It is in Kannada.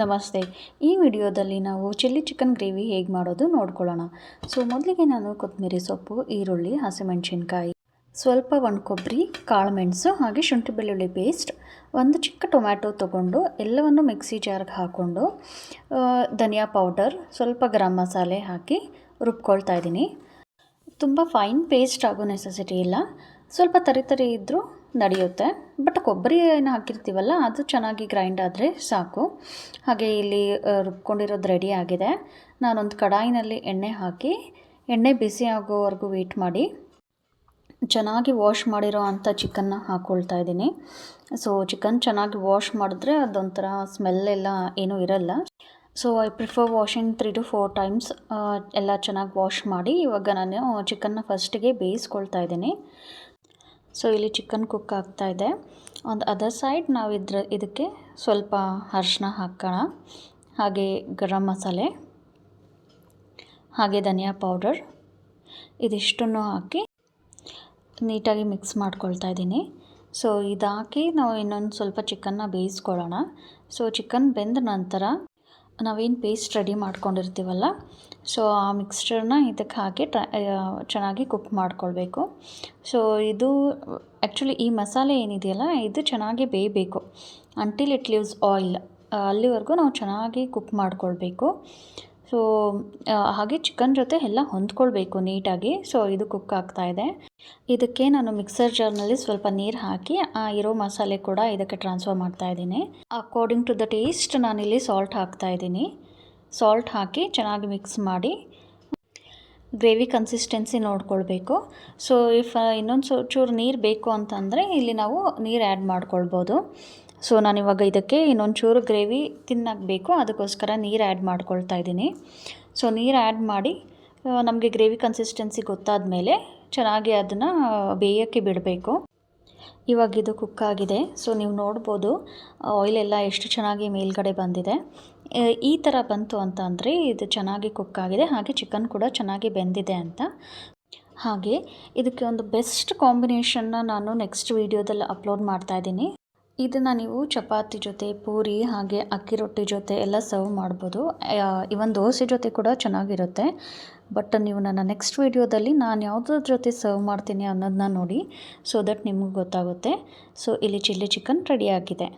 ನಮಸ್ತೆ. ಈ ವಿಡಿಯೋದಲ್ಲಿ ನಾವು ಚಿಲ್ಲಿ ಚಿಕನ್ ಗ್ರೇವಿ ಹೇಗೆ ಮಾಡೋದು ನೋಡ್ಕೊಳ್ಳೋಣ. ಸೊ, ಮೊದಲಿಗೆ ನಾನು ಕೊತ್ತಂಬರಿ ಸೊಪ್ಪು, ಈರುಳ್ಳಿ, ಹಸಿಮೆಣಸಿನ್ಕಾಯಿ, ಸ್ವಲ್ಪ ಒಂದು ಕೊಬ್ಬರಿ ಕಾಳುಮೆಣಸು ಹಾಗೆ ಶುಂಠಿ ಬೆಳ್ಳುಳ್ಳಿ ಪೇಸ್ಟ್ ಒಂದು ಚಿಕ್ಕ ಟೊಮ್ಯಾಟೊ ತೊಗೊಂಡು ಎಲ್ಲವನ್ನು ಮಿಕ್ಸಿ ಜಾರ್ಗೆ ಹಾಕ್ಕೊಂಡು ಧನಿಯಾ ಪೌಡರ್ ಸ್ವಲ್ಪ ಗರಂ ಮಸಾಲೆ ಹಾಕಿ ರುಬ್ಕೊಳ್ತಾ ಇದ್ದೀನಿ. ತುಂಬ ಫೈನ್ ಪೇಸ್ಟ್ ಆಗೋ ನೆಸೆಸಿಟಿ ಇಲ್ಲ. ಸ್ವಲ್ಪ ತರಿ ತರಿ ಇದ್ದರೂ ನಡೆಯುತ್ತೆ. ಬಟ್ ಕೊಬ್ಬರಿ ಏನು ಹಾಕಿರ್ತೀವಲ್ಲ, ಅದು ಚೆನ್ನಾಗಿ ಗ್ರೈಂಡ್ ಆದರೆ ಸಾಕು. ಹಾಗೆ ಇಲ್ಲಿ ರುಬ್ಕೊಂಡಿರೋದು ರೆಡಿ ಆಗಿದೆ. ನಾನೊಂದು ಕಡಾಯಿನಲ್ಲಿ ಎಣ್ಣೆ ಹಾಕಿ, ಎಣ್ಣೆ ಬಿಸಿ ಆಗೋವರೆಗೂ ವೇಟ್ ಮಾಡಿ. ಚೆನ್ನಾಗಿ ವಾಶ್ ಮಾಡಿರೋ ಅಂಥ ಚಿಕನ್ನ ಹಾಕ್ಕೊಳ್ತಾ ಇದ್ದೀನಿ. ಸೊ ಚಿಕನ್ ಚೆನ್ನಾಗಿ ವಾಶ್ ಮಾಡಿದ್ರೆ ಅದೊಂಥರ ಸ್ಮೆಲ್ ಎಲ್ಲ ಏನೂ ಇರಲ್ಲ. So I prefer washing three to four times ಎಲ್ಲ ಚೆನ್ನಾಗಿ ವಾಶ್ ಮಾಡಿ. ಇವಾಗ ನಾನು ಚಿಕನ್ನ ಫಸ್ಟಿಗೆ ಬೇಯಿಸ್ಕೊಳ್ತಾ ಇದ್ದೀನಿ. ಸೊ ಇಲ್ಲಿ ಚಿಕನ್ ಕುಕ್ ಆಗ್ತಾ ಇದೆ. ಒಂದು ಅದರ್ ಸೈಡ್ ನಾವು ಇದ್ರ, ಇದಕ್ಕೆ ಸ್ವಲ್ಪ ಅರ್ಶಿನ ಹಾಕೋಣ. ಹಾಗೆ ಗರಂ ಮಸಾಲೆ. ಹಾಗೆ ಧನಿಯಾ ಪೌಡರ್ ಇದಿಷ್ಟನ್ನು ಹಾಕಿ ನೀಟಾಗಿ ಮಿಕ್ಸ್ ಮಾಡ್ಕೊಳ್ತಾ ಇದ್ದೀನಿ. ಸೊ ಇದಾಕಿ ನಾವು ಇನ್ನೊಂದು ಸ್ವಲ್ಪ ಚಿಕನ್ನ ಬೇಯಿಸ್ಕೊಳ್ಳೋಣ. ಸೊ ಚಿಕನ್ ಬೆಂದ ನಂತರ ನಾವೇನು ಪೇಸ್ಟ್ ರೆಡಿ ಮಾಡ್ಕೊಂಡಿರ್ತೀವಲ್ಲ ಸೊ ಆ ಮಿಕ್ಸ್ಚರ್ನ ಇದಕ್ಕೆ ಹಾಕಿ ಟ್ರ ಚೆನ್ನಾಗಿ ಕುಕ್ ಮಾಡ್ಕೊಳ್ಬೇಕು. ಸೊ ಇದು ಆ್ಯಕ್ಚುಲಿ ಈ ಮಸಾಲೆ ಏನಿದೆಯಲ್ಲ, ಇದು ಚೆನ್ನಾಗಿ ಬೇಯಬೇಕು. ಅಂಟಿಲ್ ಇಟ್ ಲೀವ್ಸ್ ಆಯಿಲ್ ಅಲ್ಲಿವರೆಗೂ ನಾವು ಚೆನ್ನಾಗಿ ಕುಕ್ ಮಾಡ್ಕೊಳ್ಬೇಕು. ಸೊ ಹಾಗೆ ಚಿಕನ್ ಜೊತೆ ಎಲ್ಲ ಹೊಂದ್ಕೊಳ್ಬೇಕು ನೀಟಾಗಿ. ಸೊ ಇದು ಕುಕ್ ಆಗ್ತಾ ಇದೆ. ಇದಕ್ಕೆ ನಾನು ಮಿಕ್ಸರ್ ಜಾರ್ನಲ್ಲಿ ಸ್ವಲ್ಪ ನೀರು ಹಾಕಿ, ಆ, ಇರೋ ಮಸಾಲೆ ಕೂಡ ಇದಕ್ಕೆ ಟ್ರಾನ್ಸ್ಫರ್ ಮಾಡ್ತಾ ಇದ್ದೀನಿ. ಅಕಾರ್ಡಿಂಗ್ ಟು ದ ಟೇಸ್ಟ್ ನಾನಿಲ್ಲಿ ಸಾಲ್ಟ್ ಹಾಕ್ತಾ ಇದ್ದೀನಿ. ಸಾಲ್ಟ್ ಹಾಕಿ ಚೆನ್ನಾಗಿ ಮಿಕ್ಸ್ ಮಾಡಿ. ಗ್ರೇವಿ ಕನ್ಸಿಸ್ಟೆನ್ಸಿ ನೋಡ್ಕೊಳ್ಬೇಕು. ಸೊ ಇಫ್ ಇನ್ನೊಂದು ಸೊ ಚೂರು ನೀರು ಬೇಕು ಅಂತಂದರೆ ಇಲ್ಲಿ ನಾವು ನೀರು ಆ್ಯಡ್ ಮಾಡ್ಕೊಳ್ಬೋದು. ಸೊ ನಾನಿವಾಗ ಇದಕ್ಕೆ ಇನ್ನೊಂದು ಚೂರು ಗ್ರೇವಿ ತಿನ್ನಕ್ಕೆ ಬೇಕು ಅದಕ್ಕೋಸ್ಕರ ನೀರು ಆ್ಯಡ್ ಮಾಡ್ಕೊಳ್ತಾ ಇದ್ದೀನಿ. ಸೊ ನೀರು ಆ್ಯಡ್ ಮಾಡಿ ನಮಗೆ ಗ್ರೇವಿ ಕನ್ಸಿಸ್ಟೆನ್ಸಿ ಗೊತ್ತಾದ ಮೇಲೆ ಚೆನ್ನಾಗಿ ಅದನ್ನು ಬೇಯೋಕ್ಕೆ ಬಿಡಬೇಕು. ಇವಾಗ ಇದು ಕುಕ್ ಆಗಿದೆ. ಸೊ ನೀವು ನೋಡ್ಬೋದು ಆಯಿಲ್ ಎಲ್ಲ ಎಷ್ಟು ಚೆನ್ನಾಗಿ ಮೇಲ್ಗಡೆ ಬಂದಿದೆ. ಈ ಥರ ಬಂತು ಅಂತ ಅಂದರೆ ಇದು ಚೆನ್ನಾಗಿ ಕುಕ್ ಆಗಿದೆ. ಹಾಗೆ ಚಿಕನ್ ಕೂಡ ಚೆನ್ನಾಗಿ ಬೆಂದಿದೆ ಅಂತ. ಹಾಗೆ ಇದಕ್ಕೆ ಒಂದು ಬೆಸ್ಟ್ ಕಾಂಬಿನೇಷನ್ನ ನಾನು ನೆಕ್ಸ್ಟ್ ವೀಡಿಯೋದಲ್ಲಿ ಅಪ್ಲೋಡ್ ಮಾಡ್ತಾ ಇದ್ದೀನಿ. ಇದನ್ನು ನೀವು ಚಪಾತಿ ಜೊತೆ, ಪೂರಿ ಹಾಗೆ ಅಕ್ಕಿ ರೊಟ್ಟಿ ಜೊತೆ ಎಲ್ಲ ಸರ್ವ್ ಮಾಡ್ಬೋದು. ಇವನ್ ದೋಸೆ ಜೊತೆ ಕೂಡ ಚೆನ್ನಾಗಿರುತ್ತೆ. ಬಟ್ ನೀವು ನನ್ನ ನೆಕ್ಸ್ಟ್ ವೀಡಿಯೋದಲ್ಲಿ ನಾನು ಯಾವುದ್ರ ಜೊತೆ ಸರ್ವ್ ಮಾಡ್ತೀನಿ ಅನ್ನೋದನ್ನ ನೋಡಿ ಸೊ ದಟ್ ನಿಮಗೆ ಗೊತ್ತಾಗುತ್ತೆ. ಸೊ ಇಲ್ಲಿ ಚಿಲ್ಲಿ ಚಿಕನ್ ರೆಡಿಯಾಗಿದೆ